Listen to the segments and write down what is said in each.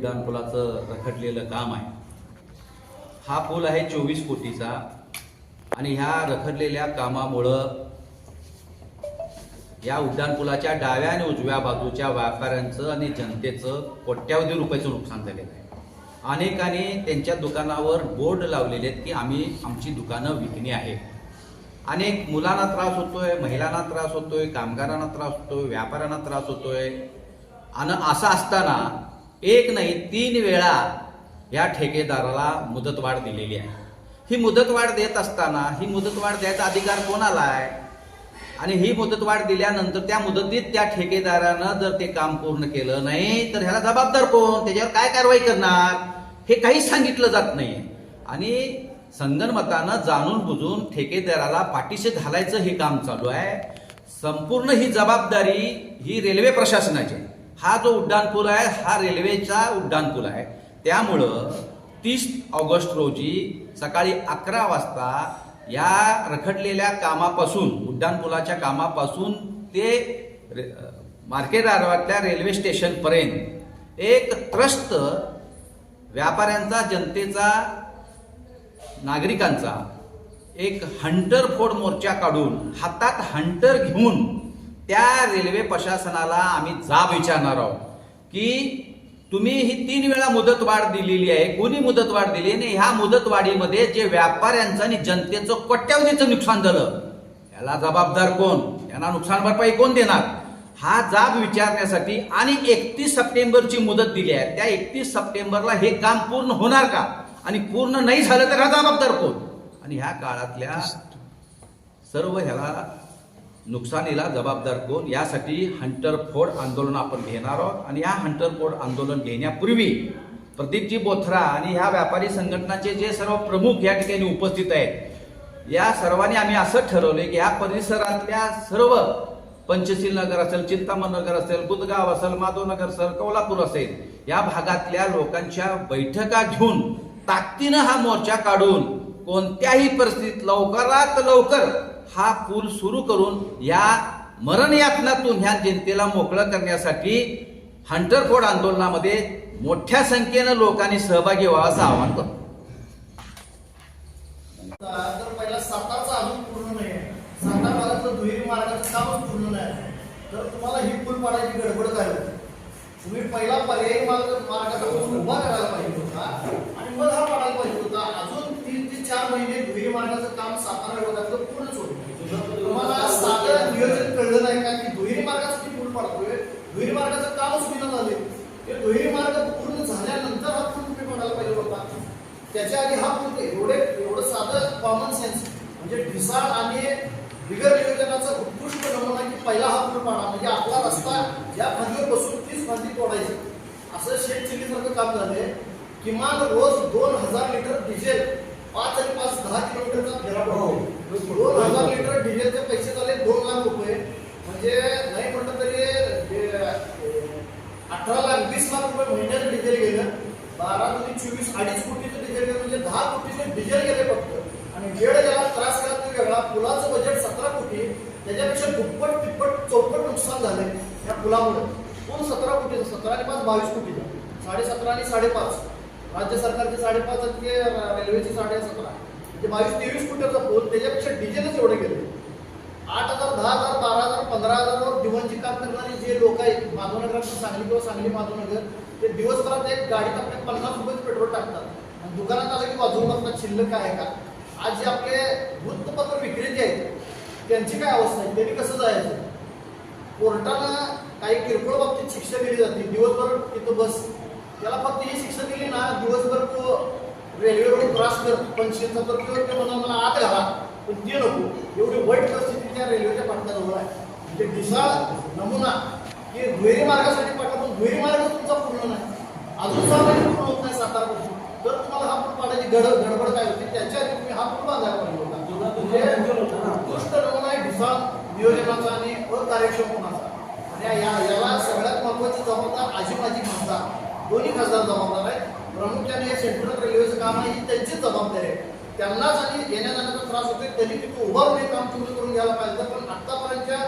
उड्डाण पुलाचं रखडलेलं काम आहे. हा पूल आहे चोवीस कोटीचा आणि ह्या रखडलेल्या कामामुळं या उड्डाणपुलाच्या डाव्या आणि उजव्या बाजूच्या व्यापाऱ्यांचं आणि जनतेचं कोट्यावधी रुपयाचं नुकसान झालेलं आहे. अनेकांनी त्यांच्या दुकानावर बोर्ड लावलेले आहेत की आम्ही आमची दुकानं विकणी आहे अनेक मुलांना त्रास होतोय महिलांना त्रास होतोय कामगारांना त्रास होतोय व्यापाऱ्यांना त्रास होतोय. आणि असं असताना एक नाही तीन वेळा या ठेकेदाराला मुदतवाढ दिलेली आहे. ही मुदतवाढ देत असताना ही मुदतवाढ द्यायचा अधिकार कोणाला आहे? आणि ही मुदतवाढ दिल्यानंतर त्या मुदतीत त्या ठेकेदारानं जर ते काम पूर्ण केलं नाही तर ह्याला जबाबदार कोण? त्याच्यावर काय कारवाई करणार? हे काहीच सांगितलं जात नाही. आणि संगणमतानं जाणून बुजून ठेकेदाराला पाठीशी घालायचं हे काम चालू आहे. संपूर्ण ही जबाबदारी ही रेल्वे प्रशासनाची आहे. हा जो उड्डाणपूल आहे हा रेल्वेचा उड्डाणपूल आहे. त्यामुळं तीस ऑगस्ट रोजी सकाळी अकरा वाजता या रखडलेल्या कामापासून उड्डाणपुलाच्या कामापासून ते रे- मार्केट आरवातल्या रेल्वे स्टेशनपर्यंत एक त्रस्त व्यापाऱ्यांचा जनतेचा नागरिकांचा एक हंटर फोड मोर्चा काढून हातात हंटर घेऊन त्या रेल्वे प्रशासनाला आम्ही जाब विचारणार आहोत की तुम्ही ही तीन वेळा मुदतवाढ दिलेली आहे. कोणी मुदतवाढ दिली आणि ह्या मुदतवाढीमध्ये जे व्यापाऱ्यांचं आणि जनतेचं कोट्यावधीचं नुकसान झालं याला जबाबदार कोण? यांना नुकसान भरपाई कोण देणार? हा जाब विचारण्यासाठी आणि एकतीस सप्टेंबरची मुदत दिली आहे. त्या एकतीस सप्टेंबरला हे काम पूर्ण होणार का? आणि पूर्ण नाही झालं तर हा जबाबदार कोण? आणि ह्या काळातल्या सर्व ह्याला नुकसानीला जबाबदार कोण? यासाठी हंटर फोड आंदोलन आपण घेणार आहोत. आणि या हंटर फोड आंदोलन घेण्यापूर्वी प्रदीपजी बोथरा आणि ह्या व्यापारी संघटनाचे जे सर्व प्रमुख या ठिकाणी उपस्थित आहेत या सर्वांनी आम्ही असं ठरवले की या परिसरातल्या सर्व पंचशील नगर असेल चिंतामण नगर असेल गुदगाव असेल माधवनगर असेल कोल्हापूर असेल या भागातल्या लोकांच्या बैठका घेऊन ताकदीनं हा मोर्चा काढून कोणत्याही परिस्थितीत लवकरात लवकर हा पूल सुरू करून या मरणयातनातून ह्या जनतेला मोकळं करण्यासाठी हंटर कोड आंदोलनामध्ये मोठ्या संख्येनं लोकांनी सहभागी व्हावं आवाहन करतो. तर पहिला सातारचा अजून पूर्ण नाही आहे भागातलं दुहेरी मार्गाचं कामच पूर्ण नाही आहे. तर तुम्हाला ही पूल पाडायची गडबड काय होती? तुम्ही पहिला पर्यायी मार्ग मार्गाचा पूल उभा करायला पाहिजे होता आणि मग हा पाडायला पाहिजे होता. अजून तीन ते चार महिने दुहेरी मार्गाचं काम सातारा विभागातलं पूर्णच होतं तुम्हाला साधं नियोजन कळलं नाही का की दुहेरी मार्गासाठी पूल पाडतोय दुहेरी मार्गाचं कामच होईना झाले. ते दुहेरी मार्ग पूर्ण झाल्यानंतर हा पूल तुम्ही पाडायला पाहिजे होता. त्याच्या आधी हा पूल एवढे एवढं साधं कॉमन सेन्स म्हणजे ढिसाळ आणि बिगर नियोजनाचा उत्कृष्ट नमुना की पहिला हा पूल पाडा म्हणजे आपला रस्ता या खांदीवर बसून तीच खांदी तोडायची असं शेत चिल्लीसारखं काम झालंय. किमान रोज दोन हजार लिटर डिझेल पाच आणि पाच दहा किलोमीटरचा फेरा पडतो. दोन हजार लिटर डिझेलचे पैसे झाले दोन लाख रुपये. म्हणजे नाही म्हटलं तरी हे, अठरा लाख वीस लाख रुपये महिन्याचं डिझेल गेलं. बारा तुम्ही चोवीस अडीच कोटीचं डिझेल गेलं. म्हणजे दहा कोटीचं डिझेल गेले फक्त. आणि वेळ ज्याला त्रास केला तो वेगळा. पुलाचं बजेट सतरा कोटी. त्याच्यापेक्षा दुप्पट तिप्पट चौपट नुकसान झाले या पुलामुळे. पूल सतरा कोटीचं? सतरा आणि पाच बावीस कोटीचं. साडेसतरा आणि साडेपाच. राज्य सरकारचे साडेपाच आणि ते रेल्वेचे साडे सतरा म्हणजे बावीस तेवीस कोटीचा पूल. त्याच्यापेक्षा डिझेलच एवढे गेले आठ हजार दहा हजार बारा हजार पंधरा हजारवर दिवसची काम करणारे जे लोक आहेत. माधवनगरातून सांगली किंवा सांगली माधवनगर ते दिवसभरात एक गाडीत आपले पन्नास रुपये पेट्रोल टाकतात. आणि दुकानात आलं की वाजवून बघतात शिल्लक आहे का? आज जे आपले वृत्तपत्र विक्रेते आहेत त्यांची काय अवस्था आहे? त्यांनी कसं जायचं? कोर्टाला काही किरकोळ बाबतीत शिक्षा दिली जाते. दिवसभर तिथं बस. त्याला फक्त ही शिक्षा दिली ना दिवसभर तो रेल्वेवरून त्रास कर पण तर ते म्हणून मला आत घाला. पण ते नको. एवढी वाईट परिस्थिती त्या रेल्वेच्या पाठ्याजवळ आहे. म्हणजे दिसा नमुना की दुहेरी मार्गासाठी पाठवा पण दुहेरी मार्ग तुमचा पूर्ण नाही. अजून सहा महिने पूर्ण होत नाही सातारापासून तर तुम्हाला हा पूल पाडायची गड गडबड काय होती त्याच्या आधी तुम्ही हा पूल बांधायला पाहिजे होता. म्हणजे उत्कृष्ट नमुना आहे ढिसाळ नियोजनाचा आणि अकार्यक्षम होण्याचा. आणि या याला सगळ्यात महत्वाची जबाबदार आजी माझी खासदार दोन्ही खासदार जबाबदार आहेत. प्रामुख्याने हे सेंट्रल रेल्वेचं काम आहे ही त्यांचीच जबाबदारी आहे. त्यांनाच आणि येण्या जाण्याचा त्रास होतोय त्यांनी तिथे उभा राहून हे काम पूर्ण करून घ्यायला पाहिजे पण आतापर्यंतच्या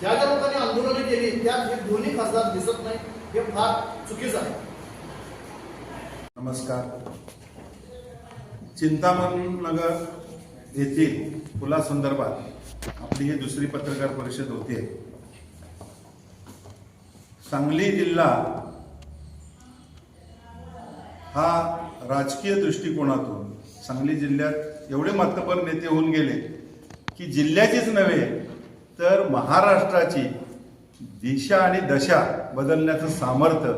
ज्या ज्या लोकांनी आंदोलन केली त्यात हे दोन्ही खासदार दिसत नाही हे फार चुकीचं आहे. नमस्कार. चिंतामण नगर येथील पुलासंदर्भात आपली ही दुसरी पत्रकार परिषद होते. सांगली जिल्हा हा राजकीय दृष्टिकोनातून सांगली जिल्ह्यात एवढे मातबर नेते होऊन गेले की जिल्ह्याचीच नव्हे तर महाराष्ट्राची दिशा आणि दशा बदलण्याचं सामर्थ्य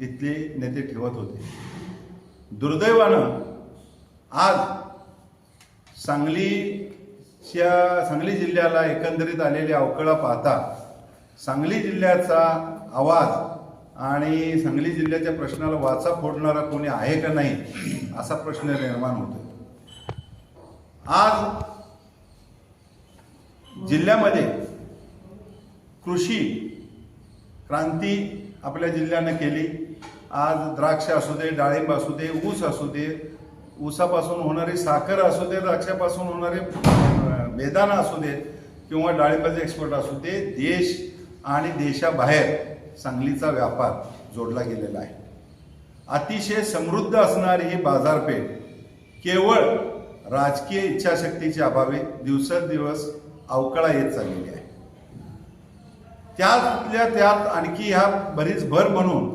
इथले नेते ठेवत होते. दुर्दैवानं आज सांगलीच्या सांगली जिल्ह्याला एकंदरीत आलेली अवकळा पाहता सांगली जिल्ह्याचा आवाज आणि सांगली जिल्ह्याच्या प्रश्नाला वाचा फोडणारा कोणी आहे का नाही असा प्रश्न निर्माण होतो आज जिल्ह्यामध्ये कृषी क्रांती आपल्या जिल्ह्यानं केली. आज द्राक्ष असू दे डाळिंब असू दे ऊस असू दे ऊसापासून होणारी साखर असू दे द्राक्षापासून होणारे बेदाना असू दे किंवा डाळिंबाचे एक्सपोर्ट असू दे देश आणि देशाबाहेर सांगलीचा व्यापार जोडला गेलेला आहे. अतिशय समृद्ध असणारी ही बाजारपेठ केवळ राजकीय इच्छाशक्तीच्या अभावी दिवसेंदिवस अवकळा येत चाललेली आहे. त्यातल्या त्यात आणखी ह्या बरीच भर म्हणून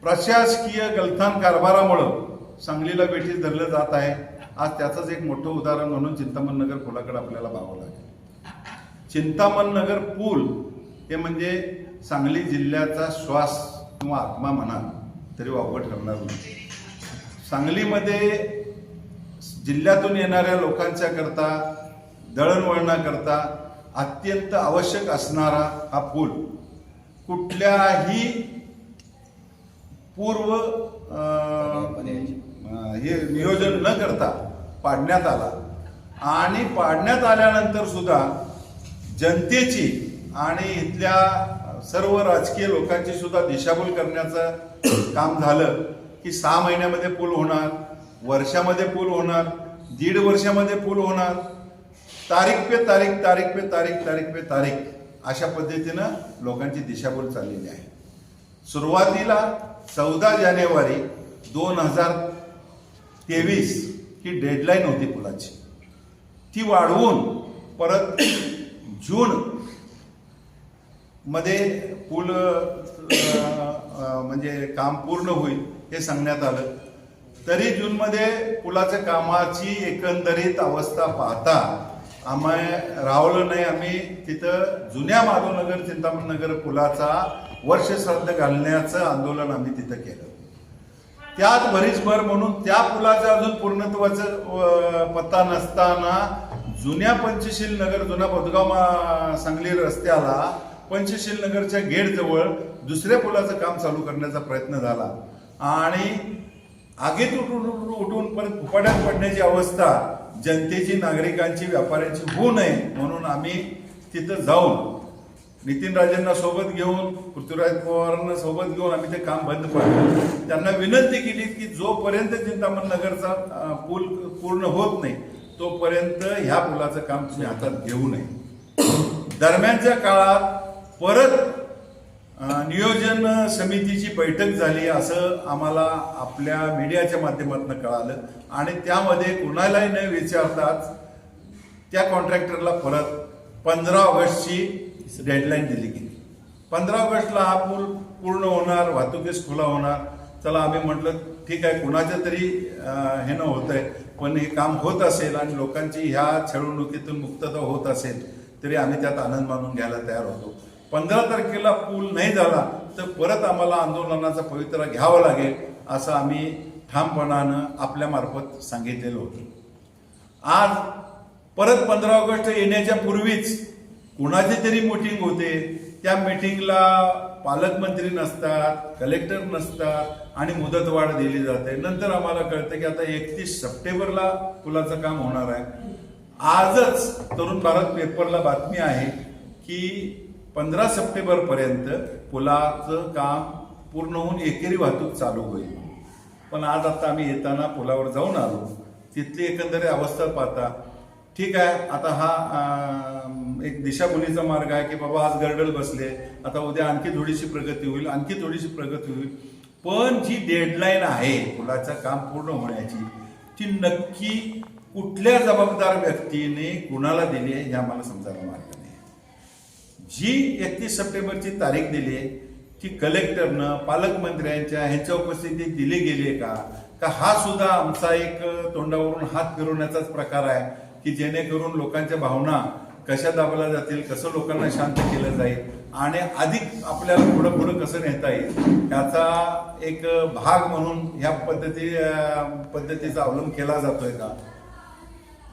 प्रशासकीय गलथान कारभारामुळं सांगलीला बेठीस धरलं जात आहे. आज त्याचंच एक मोठं उदाहरण म्हणून चिंतामण नगर पुलाकडे आपल्याला पाहावं लागेल. चिंतामण नगर पूल हे म्हणजे सांगली जिल्ह्याचा श्वास किंवा आत्मा म्हणा तरी वावगं ठरणार नाही. सांगलीमध्ये जिल्ह्यातून येणाऱ्या लोकांच्या करता दळणवळणाकरता अत्यंत आवश्यक असणारा हा पूल. कुठल्याही पूर्व हे नियोजन न करता पाडण्यात आला. आणि पाडण्यात आल्यानंतर सुद्धा जनतेची आणि इथल्या सर्व राजकीय लोकांची सुद्धा दिशाभूल करण्याचं काम झालं की सहा महिन्यामध्ये पूल होणार वर्षामध्ये पूल होणार दीड वर्षामध्ये पूल होणार. तारीख पे तारीख तारीख पे तारीख तारीख पे तारीख. अशा पद्धतीनं लोकांची दिशाभूल चाललेली आहे. सुरुवातीला चौदा जानेवारी दोन हजार तेवीस ही डेडलाईन होती पुलाची. ती वाढवून परत जून मध्ये पूल म्हणजे काम पूर्ण होईल हे सांगण्यात आलं. तरी जूनमध्ये पुलाच्या कामाची एकंदरीत अवस्था पाहता आम्ही रावलं नाही आम्ही तिथं जुन्या माधवनगर चिंतामण नगर पुलाचा वर्ष श्रद्ध घालण्याचं आंदोलन आम्ही तिथं केलं. त्यात भरीसभर म्हणून त्या पुलाचं अजून पूर्णत्वाचं पत्ता नसताना जुन्या पंचशील नगर जुना बदगाव सांगली रस्त्याला पंचशील नगरच्या गेटजवळ दुसऱ्या पुलाचं काम चालू करण्याचा प्रयत्न झाला. आणि आगीत उठून उठून उठून परत फुपाट्यात पडण्याची अवस्था जनतेची नागरिकांची व्यापाऱ्यांची होऊ नये म्हणून आम्ही तिथं जाऊन नितीन राजेंना सोबत घेऊन पृथ्वीराज पवारांना सोबत घेऊन आम्ही ते काम बंद पाडलं. त्यांना विनंती केली की जोपर्यंत चिंतामण नगरचा पूल पूर्ण होत नाही तोपर्यंत ह्या पुलाचं काम तुम्ही हातात घेऊ नये. दरम्यानच्या काळात परत नियोजन समितीची बैठक झाली असं आम्हाला आपल्या मीडियाच्या माध्यमातून कळालं. आणि त्यामध्ये कुणालाही न विचारताच त्या कॉन्ट्रॅक्टरला परत पंधरा ऑगस्टची डेडलाईन दिली गेली. पंधरा ऑगस्टला हा पूल पूर्ण होणार वाहतुकीस खुला होणार. चला आम्ही म्हटलं ठीक आहे कुणाच्या तरी हेनं हे न होत आहे पण हे काम होत असेल आणि लोकांची ह्या छळवणुकीतून मुक्तता होत असेल तरी आम्ही त्यात आनंद मानून घ्यायला तयार होतो. पंधरा तारखेला पूल नाही झाला तर परत आम्हाला आंदोलनाचा पवित्रा घ्यावा लागेल असं आम्ही ठामपणानं आपल्यामार्फत सांगितलेलं होतं. आज परत पंधरा ऑगस्ट येण्याच्या पूर्वीच कुणाची तरी मीटिंग होते. त्या मीटिंगला पालकमंत्री नसतात कलेक्टर नसतात आणि मुदतवाढ दिली जाते. नंतर आम्हाला कळतं की आता एकतीस सप्टेंबरला पुलाचं काम होणार आहे. आजच तरुण भारत पेपरला बातमी आहे की पंधरा सप्टेंबरपर्यंत पुलाचं काम पूर्ण होऊन एकेरी वाहतूक चालू होईल. पण आज आता आम्ही येताना पुलावर जाऊन आलो. तिथली एकंदरीत अवस्था पाहता ठीक आहे आता हा एक दिशाभूलीचा मार्ग आहे की बाबा आज गर्डल बसले आता उद्या आणखी थोडीशी प्रगती होईल आणखी थोडीशी प्रगती होईल. पण जी डेडलाईन आहे पुलाचं काम पूर्ण होण्याची ती नक्की कुठल्या जबाबदार व्यक्तीने कुणाला दिली आहे हे आम्हाला समजायला मार्ग जी एकतीस सप्टेंबरची तारीख दिली आहे ती कलेक्टरनं पालकमंत्र्यांच्या ह्यांच्या उपस्थितीत दिली गेली आहे का? का हा सुद्धा आमचा एक तोंडावरून हात फिरवण्याचाच प्रकार आहे की जेणेकरून लोकांच्या भावना कशा दाबल्या जातील कसं लोकांना शांत केलं जाईल आणि अधिक आपल्याला पुढं पुढं कसं नेता येईल याचा एक भाग म्हणून ह्या पद्धती पद्धतीचा अवलंब केला जातोय का?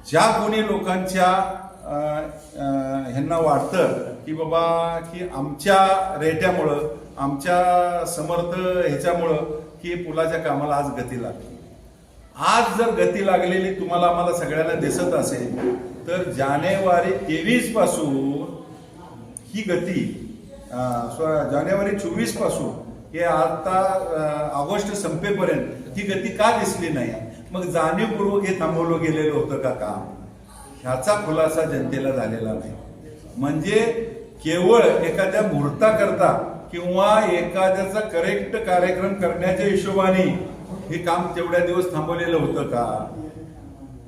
ज्या कोणी लोकांच्या ह्यांना वाटतं की बाबा की आमच्या रेट्यामुळं आमच्या समर्थ ह्याच्यामुळं की पुलाच्या कामाला आज गती लागली. आज जर गती लागलेली तुम्हाला आम्हाला सगळ्यांना दिसत असेल तर जानेवारी तेवीसपासून ही गती स्व- जानेवारी चोवीसपासून हे आता ऑगस्ट संपेपर्यंत ही गती का दिसली नाही? मग जाणीवपूर्वक हे थांबवलं गेलेलं होतं का काम? ह्याचा खुलासा जनतेला झालेला नाही. म्हणजे केवळ एखाद्या मुहूर्ताकरता किंवा एखाद्याचा करेक्ट कार्यक्रम करण्याच्या हिशोबाने हे काम तेवढ्या दिवस थांबवलेलं होतं का?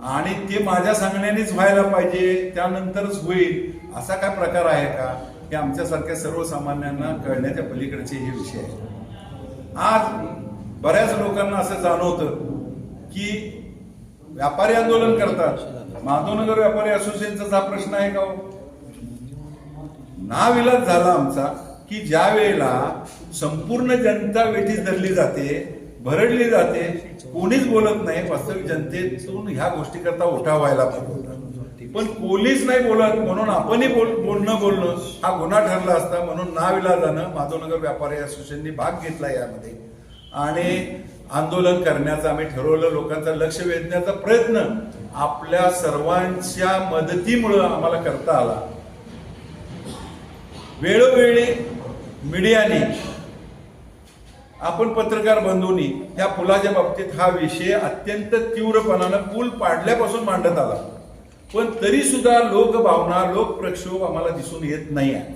आणि ते माझ्या सांगण्यानेच व्हायला पाहिजे त्यानंतरच होईल असा काय प्रकार आहे का? हे आमच्यासारख्या सर्वसामान्यांना कळण्याच्या पलीकडचे हे विषय आहेत आज बऱ्याच लोकांना असं जाणवतं की व्यापारी आंदोलन करतात. माधवनगर व्यापारी असोसिएशनचा हा प्रश्न आहे का हो? नाविलाज झाला आमचा की ज्या वेळेला संपूर्ण जनता वेठीस धरली जाते भरडली जाते कोणीच बोलत नाही वास्तविक जनतेतून ह्या गोष्टी करता व्हायला पाहिजे. पण पोलीस नाही बोलत म्हणून आपणही बोल बोलणं बोलणं हा गुन्हा ठरला असता म्हणून नाविलाजानं माधवनगर व्यापारी असोसिएशननी भाग घेतला यामध्ये. आणि आंदोलन करण्याचं आम्ही ठरवलं लोकांचं लक्ष वेधण्याचा प्रयत्न आपल्या सर्वांच्या मदतीमुळं आम्हाला करता आला. वेळोवेळी मीडियाने आपण पत्रकार बंधूंनी या पुलाच्या बाबतीत हा विषय अत्यंत तीव्रपणानं पूल पाडल्यापासून मांडत आला. पण तरी सुद्धा लोकभावना लोकप्रक्षोभ आम्हाला दिसून येत नाही आहे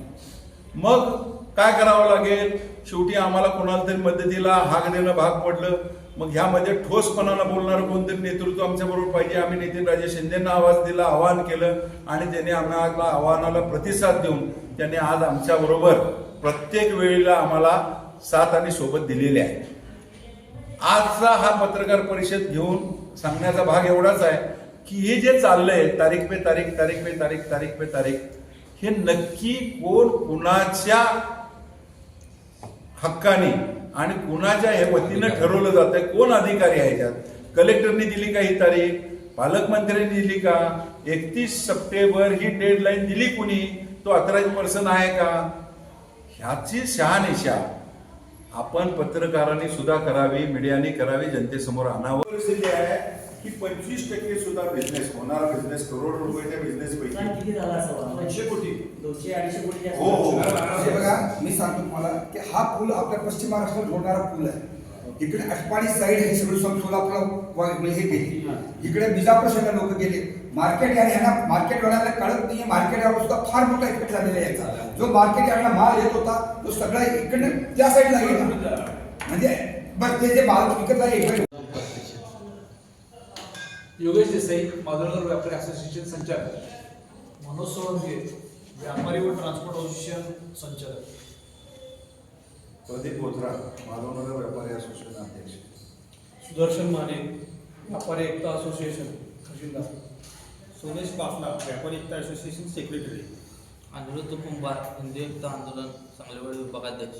मग काय करावं लागेल? शेवटी आम्हाला कोणाला तरी मदतीला हाक देणं भाग पडलं. मग ह्यामध्ये ठोसपणानं बोलणारं कोणतरी नेतृत्व आमच्याबरोबर पाहिजे. आम्ही नितीन राजे शिंदेंना आवाज दिला आवाहन केलं आणि त्यांनी आम्हाला आव्हानाला प्रतिसाद देऊन त्यांनी आज आमच्याबरोबर प्रत्येक वेळेला आम्हाला साथ आणि सोबत दिलेली आहे. आजचा हा पत्रकार परिषद घेऊन सांगण्याचा भाग एवढाच आहे की हे जे चाललंय तारीख पे तारीख तारीख पे तारीख तारीख पे तारीख हे नक्की कोण कुणाच्या हक्काने आणि कुणाच्या हे वतीनं ठरवलं जात आहे कोण अधिकारी आहे त्यात कलेक्टरनी दिली का ही तारीख? पालकमंत्र्यांनी दिली का? एकतीस सप्टेंबर ही डेडलाईन दिली कुणी? तो अकराज पर्सन आहे का? ह्याची शहानिशा आपण पत्रकारांनी सुद्धा करावी मीडियाने करावी जनतेसमोर आणावं. परिस्थिती आहे. की पंचवीस टक्के सुद्धा बिझनेस होणारा बिझनेस करोड रुपयाच्या बिझनेस पैकी किती झाला असावा दोनशे कोटी दोनशे अडीचशे कोटी जास्त हो, हो. झाला. हे बघा मी सांगतो तुम्हाला की हा पूल आपल्या पश्चिम महाराष्ट्रात जोडणारा पूल आहे इकडे अटपाडी साईड हे सगळं सो- सोलापूर वा- म्हणजे हे गेले इकडे बिजापूर साईडला लोक गेले मार्केट यार्ड यांना मार्केट वाल्याला कळत नाही मार्केट यार्ड सुद्धा फार मोठा इफेक्ट झालेला आहे याचा जो मार्केट यार्डला माल येत होता तो सगळा इकडे त्या साईडला गेला म्हणजे बस ते जे माल विकत आहे योगेश देसाई माधवनगर व्यापारी असोसिएशन संचालक. मनोज सोळंके व्यापारी व ट्रान्सपोर्ट असोसिएशन संचालक. प्रदीप बोथरा माधवनगर व्यापारी असोसिएशन अध्यक्ष. सुदर्शन माने व्यापारी एकता असोसिएशन खजिनदार. सोनेश पाफला व्यापारी एकता असोसिएशन सेक्रेटरी. अनिरुद्ध कुंभार हिंदू युक्त आंदोलन सांगलीवाडी विभागाध्यक्ष.